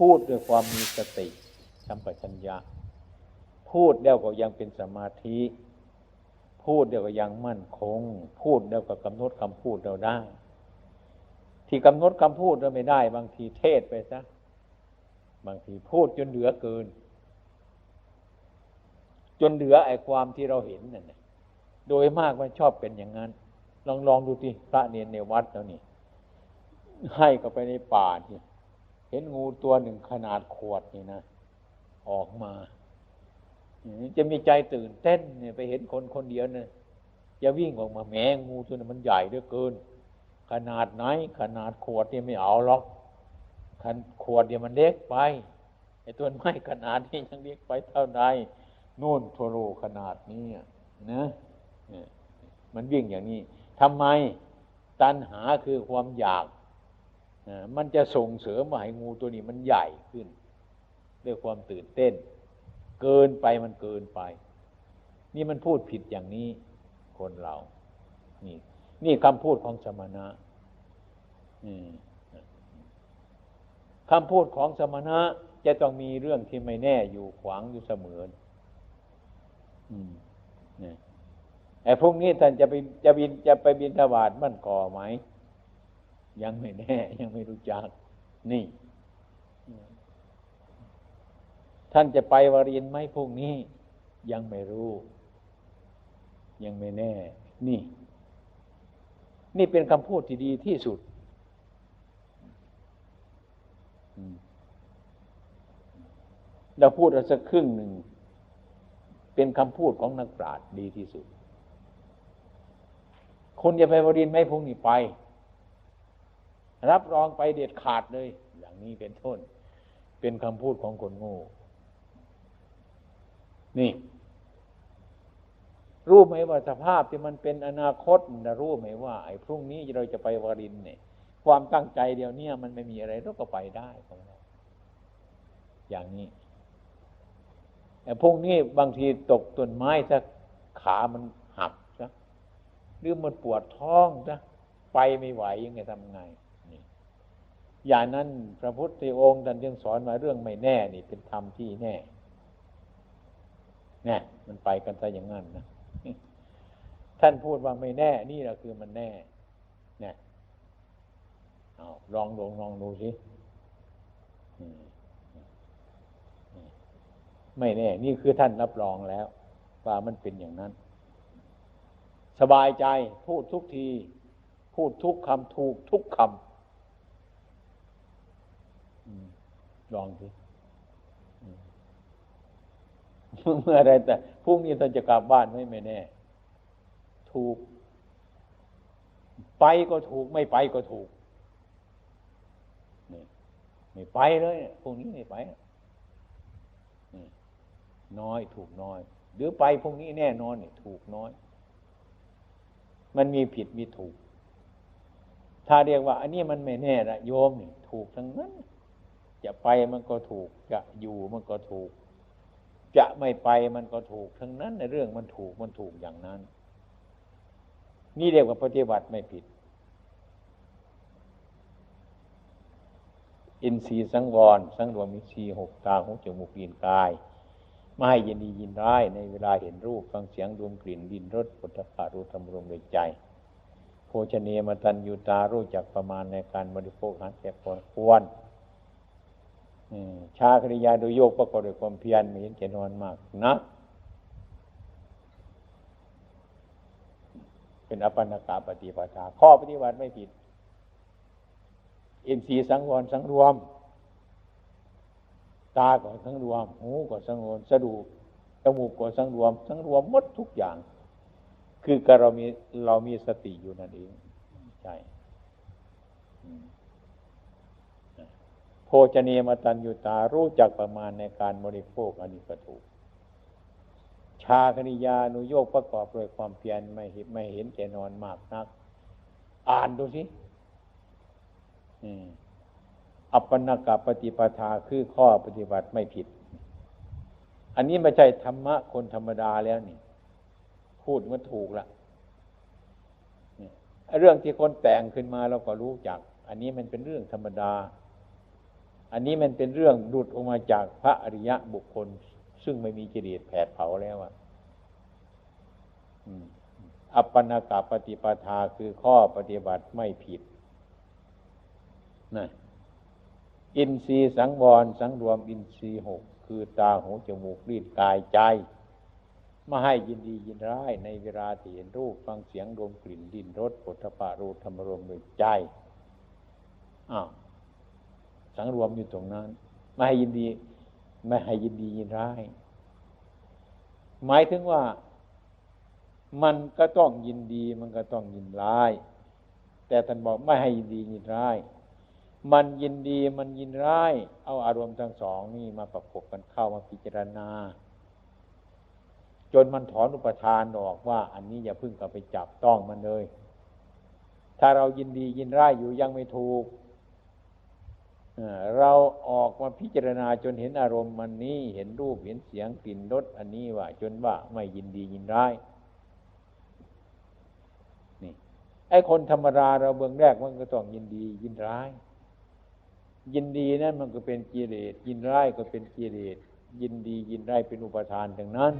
พูดด้วยความมีสติสัมปชัญญะ พูดแล้วก็ยังเป็นสมาธิ พูดเดียวก็ยังมั่นคง พูดเดียวก็กำหนดคำพูดเราได้ ที่กำหนดคำพูดเราไม่ได้ บางทีเทศไปซะบางทีพูดจนเหลือเกิน จนเหลือไอ้ความที่เราเห็นนั่นนะโดยมากมันชอบเป็นอย่างนั้น ลองลองดูที่พระเนียนในวัดแล้วนี่ ให้ก็ไปในป่านี่ เห็นงูตัวหนึ่งขนาดขวดนี่นะออกมาจะมีใจตื่นเต้นเนี่ยไปเห็นคนคนเดียวเนี่ยจะวิ่งออกมาแหมงงูตัวนั้นมันใหญ่เหลือเกิน ขนาดไหน ขนาดขวดเนี่ยไม่เอาหรอกขันขวดเดียวมันเล็กไปไอ้ตัวไม้ขนาดนี้ยังเล็กไปเท่าใดนู่นโทโรขนาดนี้นะเนี่ยมันวิ่งอย่างนี้ทำไมตัณหาคือความอยาก มันจะส่งเสริมมาให้งูตัวนี้มันใหญ่ขึ้นด้วยความตื่นเต้น เกินไปมันเกินไป นี่มันพูดผิดอย่างนี้คนเรา นี่ นี่คำพูดของสมณะคำพูดของสมณะจะต้องมีเรื่องที่ไม่แน่อยู่ขวางอยู่เสมอไอ้พวกนี้ท่านจะไปจะบินจะไปบินทบาทมันก่อไหม ยังไม่แน่ ยังไม่รู้จัก นี่ ท่านจะไปวารินไหมพวกนี้ ยังไม่รู้ ยังไม่แน่ นี่ นี่เป็นคำพูดที่ดีที่สุดเราพูดอาสักครึ่งหนึ่ง เป็นคำพูดของนักปราชญ์ดีที่สุด คนจะไปวารินไหมพวกนี้ไป รับรองไปเด็ดขาดเลย อย่างนี้เป็นต้น เป็นคำพูดของคนโง่ นี่ รู้ไหมว่าสภาพที่มันเป็นอนาคตนะรู้ไหมว่า ไอ้พรุ่งนี้เราจะไปวารินเนี่ย ความตั้งใจเดียวนี้มันไม่มีอะไรเราก็ไปได้ของเราอย่างนี้แต่พรุ่งนี้บางทีตกต้นไม้ถ้าขามันหักซะหรือมันปวดท้องซะไปไม่ไหวยังไงทำไง อย่างนั้นพระพุทธองค์ท่านยังสอนมาเรื่องไม่แน่นี่เป็นธรรมที่แน่เนี่ยมันไปกันซะอย่างนั้นนะท่านพูดว่าไม่แน่ นี่แหละคือมันแน่เนี่ยเอาลองลองลองดูสิไม่แน่ นี่คือท่านรับรองแล้ว ว่ามันเป็นอย่างนั้น สบายใจ พูดทุกที พูดทุกคำถูกทุกคำ ลองสิเมื่อไรแต่พรุ่งนี้ท่านจะกลับบ้านไม่ไม่แน่ ถูก ไปก็ถูก ไม่ไปก็ถูกนี่ไม่ไปเลยพรุ่งนี้ไม่ไปน้อยถูกน้อย หรือไปพรุ่งนี้แน่นอนนี่ถูกน้อย มันมีผิดมีถูก ถ้าเรียกว่า อันนี้มันไม่แน่ละโยมนี่ถูกทั้งนั้น จะไปมันก็ถูก จะอยู่มันก็ถูก จะไม่ไปมันก็ถูก ทั้งนั้นในเรื่องมันถูกมันถูกอย่างนั้น นี่เรียกว่าปฏิบัติไม่ผิด อินทรีย์สังวร สังรวมอินทรีย์หกตาหูจมูกลิ้นกาย ไม่ให้ยินดียินร้ายในเวลาเห็นรูปฟังเสียงดมกลิ่นดินรสปุถะรู้ธรรมรมในใจโภชเนยมตันยูตารู้จักประมาณในการบริโภคหารแก่ควร ชาคริยาโดยโยกประกอบด้วยความเพียรไม่เห็นจะนอนมากนะเป็นอปันกาปฏิปทาข้อปฏิบัติไม่ผิดเอ็นสีสังวรสังรวม ตาก็สังรวม หูก็สังรวมสะดูจมูกก็สังรวม สังรวมหมดทุกอย่าง คือการเรามีเรามีสติอยู่นั่นเอง ใช่ โภชเนียมตัญญูตารู้จักประมาณในการบริโภคอันนี้ก็ถูก ชาคณิยานุโยกประกอบด้วยความเพียรไม่เห็นไม่เห็นแก่นอนมากนัก อ่านดูสิอัปปนกับปฏิปทาคือข้อปฏิบัติไม่ผิด อันนี้ไม่ใช่ธรรมะคนธรรมดาแล้วนี่ พูดมันถูกละเรื่องที่คนแต่งขึ้นมาเราก็รู้จัก อันนี้มันเป็นเรื่องธรรมดา อันนี้มันเป็นเรื่องหลุดออกมาจากพระอริยะบุคคล ซึ่งไม่มีกิเลสแผดเผาแล้วอะอัปปนากาปฏิปทาคือข้อปฏิบัติไม่ผิดนะอินทรีย์สังวรสังรวมอินทรีย์หกคือตาหูจมูกลิ้นกายใจไม่ให้ยินดียินร้ายในเวลาที่เห็นรูปฟังเสียงดมกลิ่นดินรสปุถะปารูธรรมรวมโดยใจอ้าว สังรวมอยู่ตรงนั้น ไม่ให้ยินดี ไม่ให้ยินดียินร้าย หมายถึงว่ามันก็ต้องยินดี มันก็ต้องยินร้าย แต่ท่านบอกไม่ให้ยินดียินร้าย มันยินดีมันยินร้าย เอาอารมณ์ทั้งสองนี่มาประกบกันเข้ามาพิจารณา จนมันถอนอุปทานออกว่า อันนี้อย่าพึ่งกลับไปจับต้องมันเลย ถ้าเรายินดียินร้ายอยู่ยังไม่ถูก เราออกมาพิจารณาจนเห็นอารมณ์มันนี้ เห็นรูปเห็นเสียงกลิ่นรสอันนี้ว่า จนว่าไม่ยินดียินร้ายนี่ไอ้คนธรรมดาเราเบื้องแรกมันก็ต้องยินดียินร้าย ยินดีนั่นมันก็เป็นกิเลสยินร้ายก็เป็นกิเลสยินดียินร้ายเป็นอุปทานดังนั้น